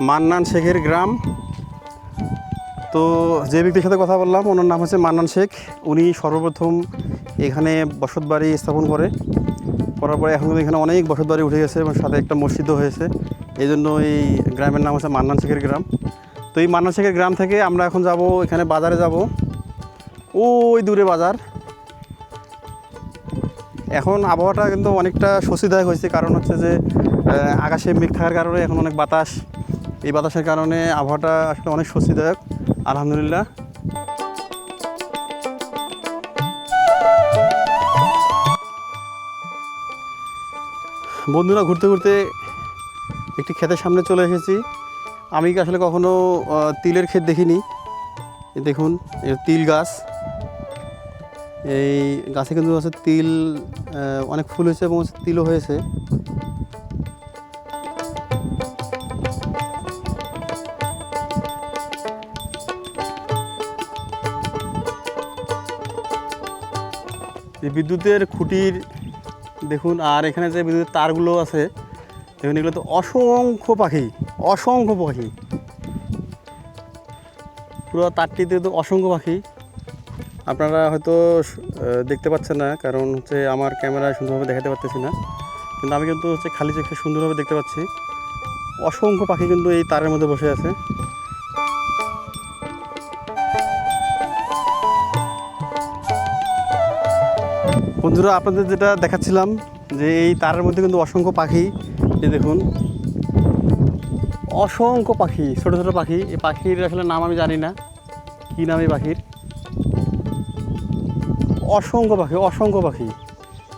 মান্নান শেখের গ্রাম। তো যে ব্যক্তির সাথে কথা বললাম, ওনার নাম হচ্ছে মান্নান শেখ। উনি সর্বপ্রথম এখানে বসতবাড়ি স্থাপন করে। করার পরে এখন এখানে অনেক বসতবাড়ি উঠে গেছে এবং সাথে একটা মসজিদও হয়েছে। এই জন্য এই গ্রামের নাম হচ্ছে মান্নান শেখের গ্রাম। তো এই মান্নান শেখের গ্রাম থেকে আমরা এখন যাব, এখানে বাজারে যাব। ওই দূরে বাজার। এখন আবহাওয়াটা কিন্তু অনেকটা স্বস্তিদায়ক হয়েছে। কারণ হচ্ছে যে আকাশে মেঘ থাকার কারণে এখন অনেক বাতাস। এই বাতাসের কারণে আবহাওয়াটা আসলে অনেক স্বস্তিদায়ক, আলহামদুলিল্লাহ। বন্ধুরা, ঘুরতে ঘুরতে একটি ক্ষেতের সামনে চলে এসেছি। আমি আসলে কখনো তিলের ক্ষেত দেখিনি? দেখুন তিল গাছ। এই গাছে কিন্তু হচ্ছে তিল অনেক ফুল হয়েছে এবং তিলও হয়েছে। এই বিদ্যুতের খুঁটির, দেখুন, আর এখানে যে বিদ্যুতের তারগুলো আছে, দেখুন, এগুলো তো অসংখ্য পাখি অসংখ্য পাখি। পুরো তারটিতে তো অসংখ্য পাখি। আপনারা হয়তো দেখতে পাচ্ছেন না, কারণ হচ্ছে আমার ক্যামেরায় সুন্দরভাবে দেখাতে পারতেছি না। কিন্তু আমি কিন্তু হচ্ছে খালি চোখে সুন্দরভাবে দেখতে পাচ্ছি। অসংখ্য পাখি কিন্তু এই তারের মধ্যে বসে আছে। বন্ধুরা, আপনাদের যেটা দেখাচ্ছিলাম যে এই তারের মধ্যে কিন্তু অসংখ্য পাখি, এই দেখুন। অসংখ্য পাখি, ছোট ছোট পাখি। এই পাখির আসলে নাম আমি জানি না। কী নাম এই পাখির? অসংখ্য পাখি অসংখ্য পাখি।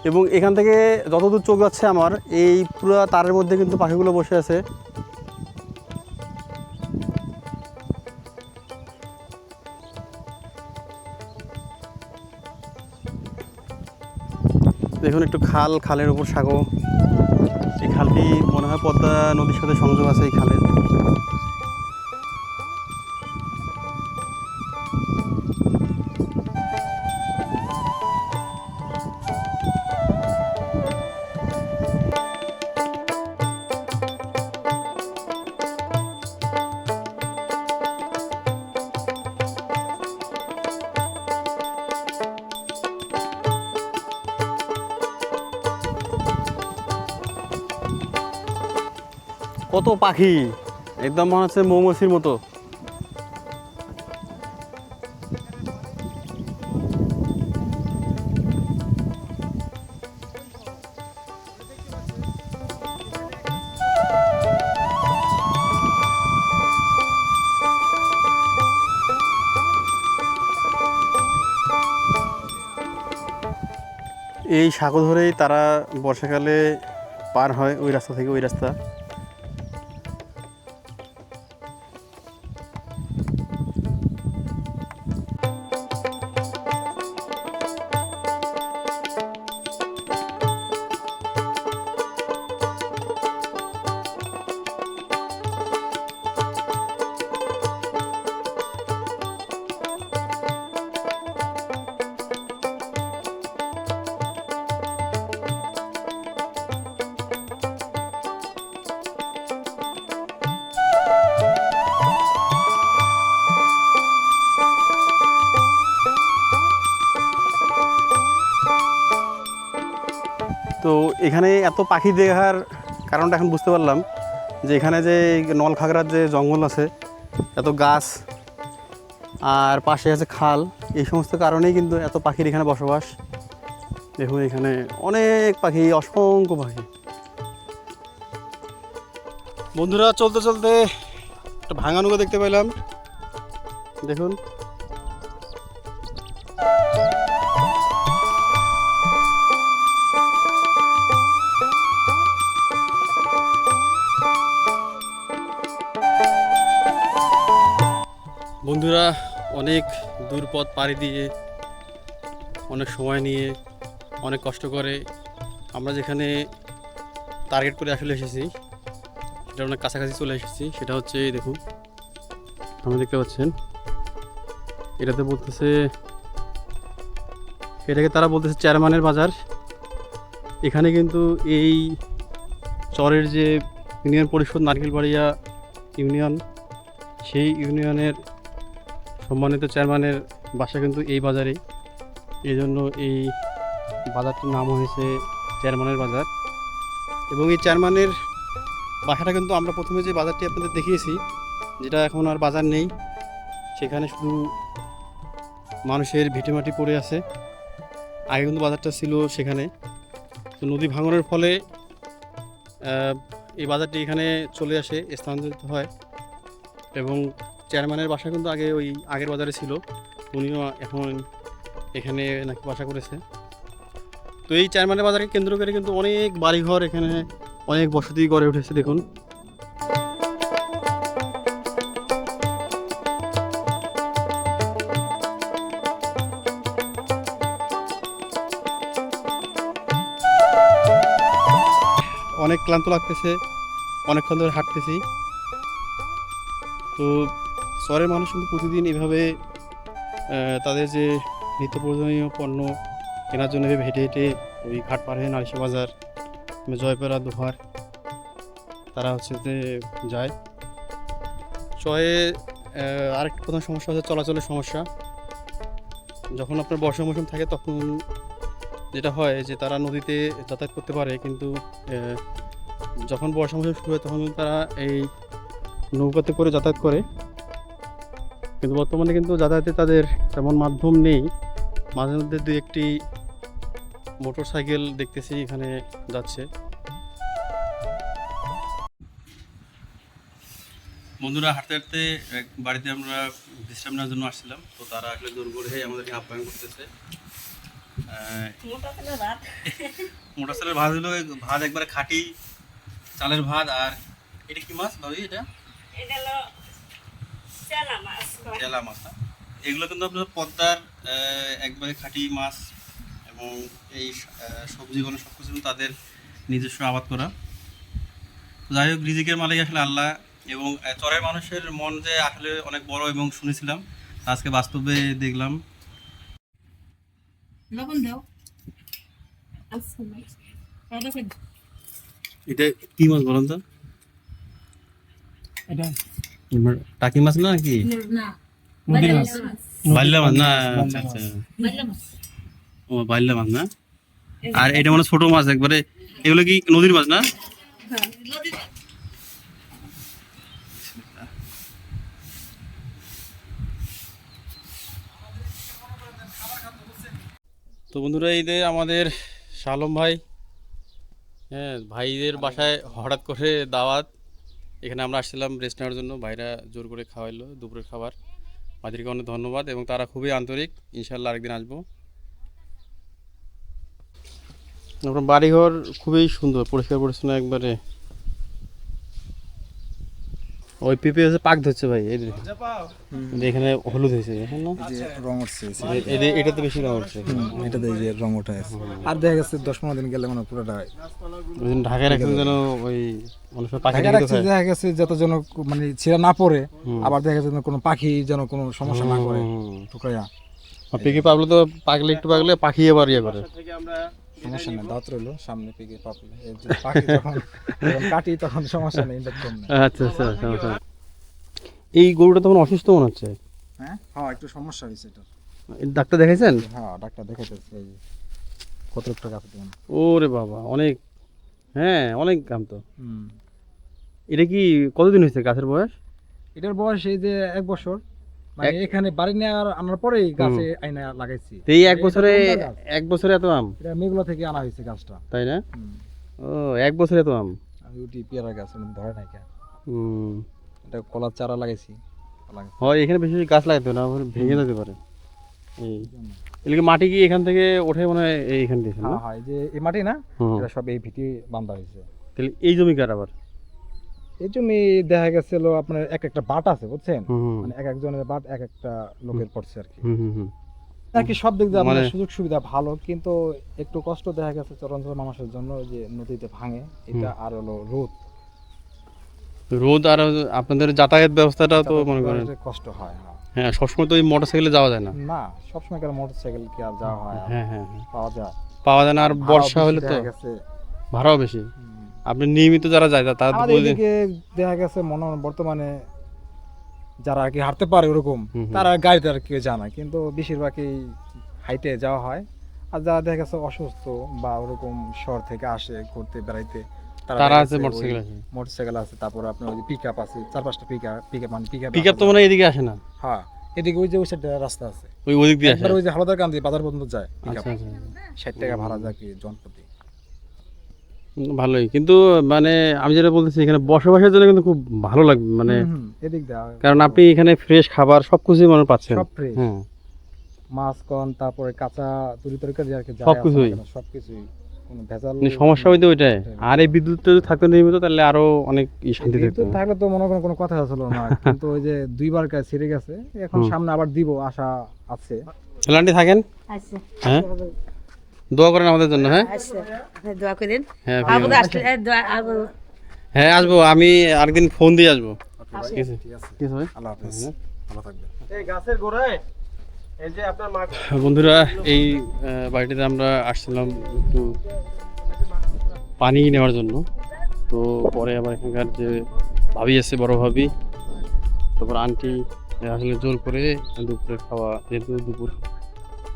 এবং এখান থেকে যতদূর চোখ যাচ্ছে আমার, এই পুরো তারের মধ্যে কিন্তু পাখিগুলো বসে আছে। দেখুন একটু খাল, খালের উপর সাগর। এই খালটি মনে হয় পদ্মা নদীর সাথে সংযোগ আছে এই খালের। কত পাখি? একদম মনে হচ্ছে মৌমাছির মতো। এই সাগর ধরেই তারা বর্ষাকালে পার হয় ওই রাস্তা থেকে, ওই রাস্তা। তো এখানে এত পাখি দেখার কারণটা এখন বুঝতে পারলাম যে এখানে যে নলখাগড়ার যে জঙ্গল আছে, এত গাছ আর পাশে আছে খাল, এই সমস্ত কারণেই কিন্তু এত পাখির এখানে বসবাস। দেখুন এখানে অনেক পাখি, অসংখ্য পাখি। বন্ধুরা, চলতে চলতে একটা ভাঙা দেখতে পেলাম। দেখুন অনেক দূর পথ পাড়ি দিয়ে, অনেক সময় নিয়ে, অনেক কষ্ট করে আমরা যেখানে টার্গেট করে আসলে এসেছি সেটা অনেক কাছাকাছি চলে এসেছি, সেটা হচ্ছে দেখুন। আপনি দেখতে পাচ্ছেন, এটাতে বলতেছে, এটাকে তারা বলতেছে চেয়ারম্যানের বাজার। এখানে কিন্তু এই চরের যে ইউনিয়ন পরিষদ, নারকেলবাড়িয়া ইউনিয়ন, সেই ইউনিয়নের সম্মানিত চেয়ারম্যানের বাসা কিন্তু এই বাজারেই। এই জন্য এই বাজারটির নাম হয়েছে চেয়ারম্যানের বাজার। এবং এই চেয়ারম্যানের বাসাটা কিন্তু আমরা প্রথমে যে বাজারটি আপনাদের দেখিয়েছি, যেটা এখন আর বাজার নেই, সেখানে শুধু মানুষের ভিটেমাটি পড়ে আছে। আগে কিন্তু বাজারটা ছিল সেখানে। তো নদী ভাঙনের ফলে এই বাজারটি এখানে চলে আসে, স্থানান্তরিত হয়। এবং চেয়ারম্যানের বাসা কিন্তু আগে ওই আগের বাজারে ছিল। উনিও এখন এখানে নাকি বাসা করেছে। তো এই চেয়ারম্যানের বাজারকে কেন্দ্র করে কিন্তু অনেক বাড়িঘর এখানে অনেক বসতি গড়ে উঠেছে, দেখুন। অনেক ক্লান্ত লাগতেছে, অনেকক্ষণ ধরে হাঁটতেছি। তো শহরের মানুষ কিন্তু প্রতিদিন এভাবে তাদের যে নিত্য প্রয়োজনীয় পণ্য কেনার জন্য এভাবে হেঁটে হেঁটে ওই ঘাট পার হয়ে নারিশা বাজার জয়পাড়া দোহার, তারা হচ্ছে যে যায়। চয়ে আরেকটা প্রধান সমস্যা হচ্ছে চলাচলের সমস্যা। যখন আপনার বর্ষা মৌসুম থাকে তখন যেটা হয় যে তারা নদীতে যাতায়াত করতে পারে কিন্তু যখন বর্ষা মৌসুম শুরু হয় তখন তারা এই নৌকাতে করে যাতায়াত করে। কিন্তু বর্তমানে কিন্তু যাতায়াতে তাদের তেমন মাধ্যম নেই। মাঝে মধ্যে দু একটি মোটর সাইকেল দেখতেছি এখানে যাচ্ছে। বন্ধুরা হাঁটতে হাঁটতে এক বাড়িতে আমরা বিশ্রাম নেওয়ার জন্য আসছিলাম। তো তারা আসলে জোর করে আমাদেরকে আপ্যায়ন করতেছে। মোটা করে ভাত। মোটর চালের ভাত হলো ভাত একবারে খাঁটি চালের ভাত আর এটা কি মাছ ভাবি এটা? চেলা মাছ না? এগুলো কিন্তু আপনার পদ্মার আহ, একবারে খাঁটি মাছ এবং এই সবজিগুলো সব কিছু তাদের নিজস্ব আবাদ করা। যাই হোক রিজিকের মালিক আসলে আল্লাহ এবং চরের মানুষের মন যে আসলে অনেক বড় এবং শুনেছিলাম আজকে বাস্তবে দেখলাম। লবণ দাও। আচ্ছা কি এটা কি মাছ বলেন তো? এটা টাকি মাছ না কি? নদীর মাছ। বাল্লা মাছ না আচ্ছা আচ্ছা। ও বাল্লা মাছ না? আর এটা মানে ছোট মাছ একবারে এগুলো কি নদীর মাছ না? হ্যাঁ নদীর মাছ। তো বন্ধুরা এই যে আমাদের শালম ভাই হ্যাঁ ভাইদের বাসায় হঠাৎ করে দাওয়াত। এখানে আমরা আসছিলাম রেস্ট নেওয়ার জন্য। ভাইরা জোর করে খাওয়াইলো, দুপুরের খাবার। ভাইদেরকে অনেক ধন্যবাদ এবং তারা খুবই আন্তরিক। ইনশাল্লাহ আরেকদিন আসব। আপনার বাড়িঘর খুবই সুন্দর পরিষ্কার পরিচ্ছন্ন একবারে। ওই পেঁপে হচ্ছে পাক ধরছে ভাই এই এখানে হলুদ হয়েছে হ্যাঁ না? যে রং উঠছে যে- এটাতে বেশি রঙ হচ্ছে এটা দিয়ে যে রং ওঠা আছে। আর দেখা গেছে দশ পনেরো দিন গেলে মানে পুরোটা ওই দিন ঢাকায় রাখছেন যেন ওই অনেক পাখি ঢাকা রাখছে দেখা গেছে যত যেন মানে ছিঁড়া না পড়ে আবার দেখা যাচ্ছে যেন কোনো পাখি যেন কোনো সমস্যা না করে। ঠুকাইয়া আর পিকে পাবলে তো পাকলে একটু পাকলে পাখি আবার ইয়ে করে। সমস্যা নেই দাঁত রইল সামনে পিকে পাপলে পাখি যখন কাটি তখন সমস্যা নেই এটা কম নেই আচ্ছা আচ্ছা এই গরুটা তখন অসুস্থ মনে হচ্ছে? হ্যাঁ? হ্যাঁ একটু সমস্যা হয়েছে এটা ডাক্তার দেখাইছেন? হ্যাঁ ডাক্তার দেখাইতেছে এই যে কত টাকা দেবেন ওরে বাবা অনেক হ্যাঁ অনেক দাম তো। এটা কি কতদিন হয়েছে গাছের বয়স? এটার বয়স এই যে এক বছর। মানে এখানে বাড়ি নেওয়ার আনার পরেই গাছে আইনা লাগাইছি। এই এক বছরে এক বছরে এত আম? এটা মেঘলা থেকে আনা হয়েছে গাছটা। তাই না। ও এক বছরে এত আম? আর ওটি পেয়ারা গাছ ওটা ধরে নাই কেন? হুম। এটা কলার চারা লাগাইছি। হয় এখানে বেশি গাছ লাগাতে না ভেঙে যেতে পারে। এই এদিকে মাটি কি এখান থেকে ওঠে মনে হয় এইখান না? হ্যাঁ এই যে এই মাটি না এটা সব এই ভিটি বান্ধা হয়েছে। তাহলে এই জমিকার আবার? এই জমি দেখা গেছিল আপনার এক একটা বাট আছে বুঝছেন? মানে এক একজনের বাট এক একটা লোকের পড়ছে আর কি। হুম হুম হুম। আর কি সব দিক দিয়ে মানে- সুযোগ সুবিধা ভালো কিন্তু একটু কষ্ট দেখা গেছে চরাঞ্চল মানুষের জন্য যে নদীতে ভাঙে এটা আর হলো রোদ। রোদ আর আপনাদের যাতায়াত ব্যবস্থাটাও তো মনে করেন কষ্ট হয় হ্যাঁ। হ্যাঁ সবসময় তো ওই মোটর সাইকেলে যাওয়া যায় না। না সবসময় কেন মোটর সাইকেল কি আর যাওয়া হয়? হ্যাঁ হ্যাঁ হ্যাঁ। পাওয়া যায়। পাওয়া যায় না আর বর্ষা হলে তো ভাড়াও বেশি। আপনি নিয়মিত যারা যায় তারা এদিকে দেখা গেছে মনে বর্তমানে যারা আর কি হাঁটতে পারে ওরকম। তারা গাড়িতে আর কেউ জানা কিন্তু বেশিরভাগই হাইটে যাওয়া হয়। আর যারা দেখা গেছে অসুস্থ বা ওরকম শহর থেকে আসে ঘুরতে বেড়াইতে তারা আছে মোটরসাইকেল আছে। মোটরসাইকেল আছে তারপর আপনার ওই পিক আপ আছে চার পাঁচটা পিক আপ পিক আপ মানে পিক আপ পিক আপ তো মনে এদিকে আসে না? হ্যাঁ এদিকে ওই যে ওই সাইডে রাস্তা আছে। ওই ওদিক দিয়ে আসে। ওই যে হালদার কান্দি বাজার পর্যন্ত যায় পিক আপ আচ্ছা আচ্ছা। ষাট টাকা ভাড়া যায় কি জনপ্রতি। ভালোই। কিন্তু মানে আমি যেটা বলতেছি এখানে বসবাসের জন্য কিন্তু খুব ভালো লাগবে মানে কারণ আপনি এখানে ফ্রেশ খাবার সব কিছুই মনে পাচ্ছেন। সব ফ্রেশ হ্যাঁ। মাছ কন তারপরে কাঁচা তরি তরকারি আর কি যা সবকিছুই। সব কিছুই কোনো ভেজাল মানে সমস্যা হইতে ওইটাই। আর এই বিদ্যুৎ যদি থাকতো নিয়মিত তাহলে আরও অনেক শান্তি থাকতো। থাকলে তো মনে করেন কোনো কথা ছিল না। কিন্তু ওই যে দুইবার কাজ ছেড়ে গেছে এখন সামনে আবার দিব আশা আছে। আন্টি থাকেন? হ্যাঁ? দোয়া করেন আমাদের জন্য হ্যাঁ? আচ্ছা দোয়া করেন। হ্যাঁ আবু হ্যাঁ আসব। আমি আরেকদিন ফোন দিয়ে আসব। ঠিক আছে? ঠিক আছে। ঠিক আছে ভাই? আল্লাহ হাফেজ। ভালো থাকবেন। এই গাছের গোড়ায় এই যে আপনার বন্ধুরা এই বাড়িটিতে আমরা আসছিলাম একটু পানি নেওয়ার জন্য। তো পরে আবার এখানকার যে ভাবি আছে বড় ভাবি তারপর আন্টি আসলে জোর করে দুপুরে খাওয়া যেহেতু দুপুর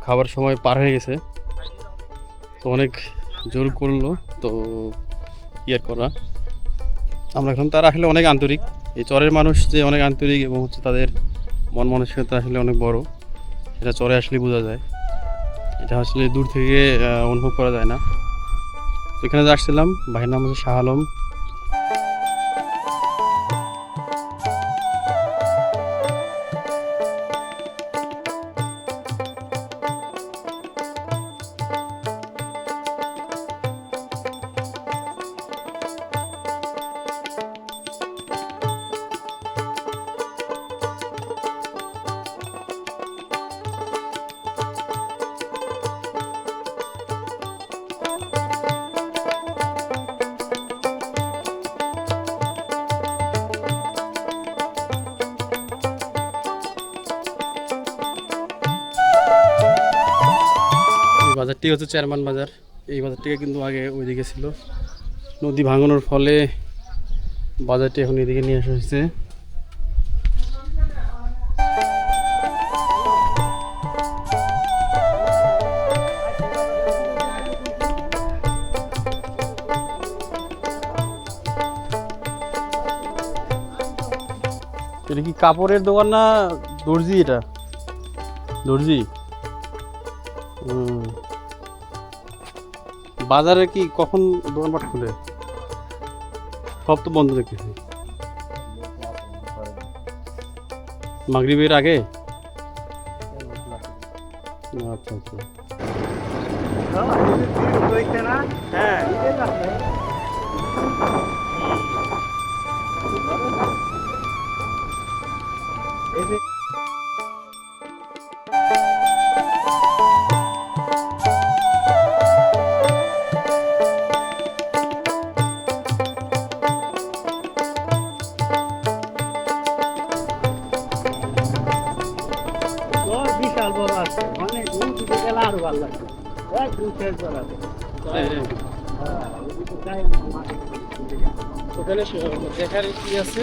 খাবার সময় পার হয়ে গেছে তো অনেক জোর করল, তো ইয়ার করা। আমরা এখন তারা আসলে অনেক আন্তরিক। এই চরের মানুষ যে অনেক আন্তরিক এবং হচ্ছে তাদের মন মানসিকতা আসলে অনেক বড় এটা চরে আসলে বোঝা যায়। এটা আসলে দূর থেকে অনুভব করা যায় না। এখানে আসছিলাম ভাইয়ের নাম হচ্ছে শাহ আলম। বাজারটি হচ্ছে চেয়ারম্যান বাজার। এই বাজারটিকে কিন্তু আগে ওইদিকে ছিল। নদী ভাঙানোর ফলে বাজারটি এখন এদিকে নিয়ে আসা হয়েছে। এটা কি কাপড়ের দোকান না দর্জি এটা? দর্জি? হুম। বাজারে কি কখন দোকানপাট খুলে? সব তো বন্ধ রেখেছি মাগরিবের আগে? আচ্ছা আচ্ছা। বিশাল কি আছে?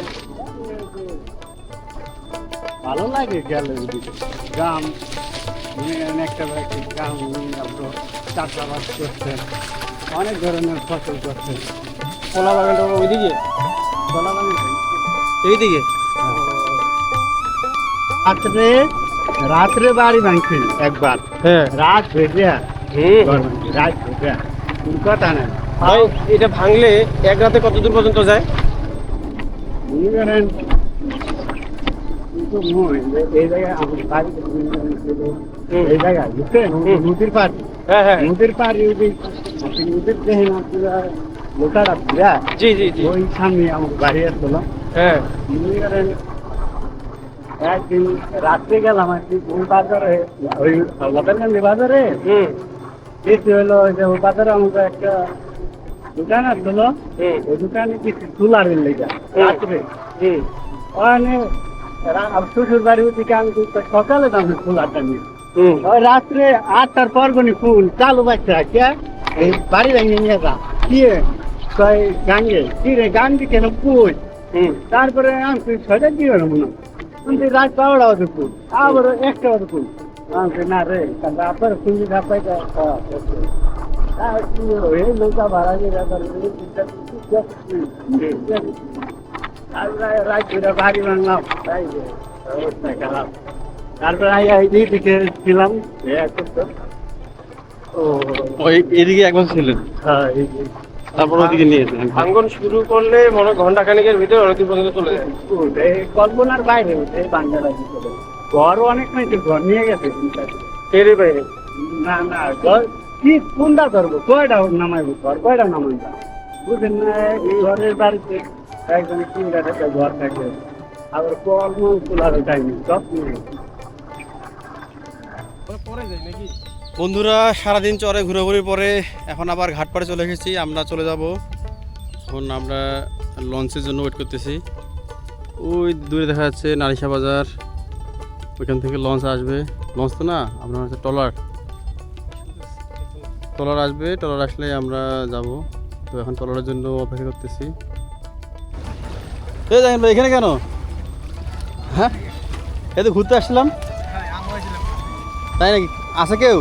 ভালো লাগে গেলে ওদিকে গ্রাম একটা একটা গ্রাম আপনার চাষাবাদ করছেন অনেক ধরনের ফসল করছেন কলা বাগানটা ওইদিকে কলা বাগান এইদিকে? রাত্রে রাত্রে বাড়ি ভাঙছি একবার। হ্যাঁ। রাত ভেজে রাত কোনো কথা নেই। ভাই এটা ভাঙলে এক রাতে কত দূর পর্যন্ত যায়? আমার বাড়ি এই জায়গায় বুঝছেন নদীর হ্যাঁ। হ্যাঁ। নদীর পাড়ে নদীর দেখেন আপনারা পুরা জি জি জি ওই সামনে আমার বাড়ি আসছিলাম হ্যাঁ মনে একদিন রাত্রে গেলাম আর কি ওই বাজারে ওই বাজারে বেশি হলো বাজারে আমাদের একটা দোকান আসছিল হুম। ওই দোকানে কিছু তুলারের লেগে রাত্রে। ওখানে শ্বশুর বাড়ির দিকে আমি সকালে দাম ফুলারটা নিয়ে। ওই রাত্রে আটটার পর কোনি ফুল চালু বাচ্চা কে এই বাড়ি ভেঙে নিয়ে যা। কি কয় গাঙ্গে কি রে গাঙ্গে কেন কই তারপরে আমি কই ছয়টা কি হলো মনে কিন্তু রাত বারোটা হতো কুল আবার একটা হতো কুল আমি না রে তাহলে আপনার ধাপাই বাড়ি বাংলাম তাই অবস্থা খারাপ তারপরে আই আই দিয়ে দিকে ছিলাম ও ওই এদিকে একবার ছিলেন। হ্যাঁ এই তারপর ওদিকে ভাঙ্গন শুরু করলে মনে ঘণ্টা খানিকের ভিতরে অনেক পর্যন্ত চলে যায়। কল্পনার বাইরে উঠে বাংলাটা ভিতরে ঘরও অনেক নাকি ঘর নিয়ে গেছে। টেরি বাইরে? না না ঘর কি কোনটা কয়টা নামাইবো ঘর? কয়টা নামাইবা না, এই ঘরের বাড়িতে একটা ঘর থাকে। আবার টাইম সব বন্ধুরা, সারাদিন চরে ঘোরাঘুরির পরে এখন আবার ঘাটপাড়ে চলে এসেছি, আমরা চলে যাব। এখন আমরা লঞ্চের জন্য ওয়েট করতেছি। ওই দূরে দেখা যাচ্ছে নারিশা বাজার, ওইখান থেকে লঞ্চ আসবে। লঞ্চ তো না, আপনার হচ্ছে ট্রলার। ট্রলার আসবে ট্রলার আসলে আমরা যাব। তো এখন ট্রলারের জন্য অপেক্ষা করতেছি। এই দেখেন ভাই, এখানে কেন? হ্যাঁ? এই তো ঘুরতে আসলাম তাই নাকি? আছে কেউ?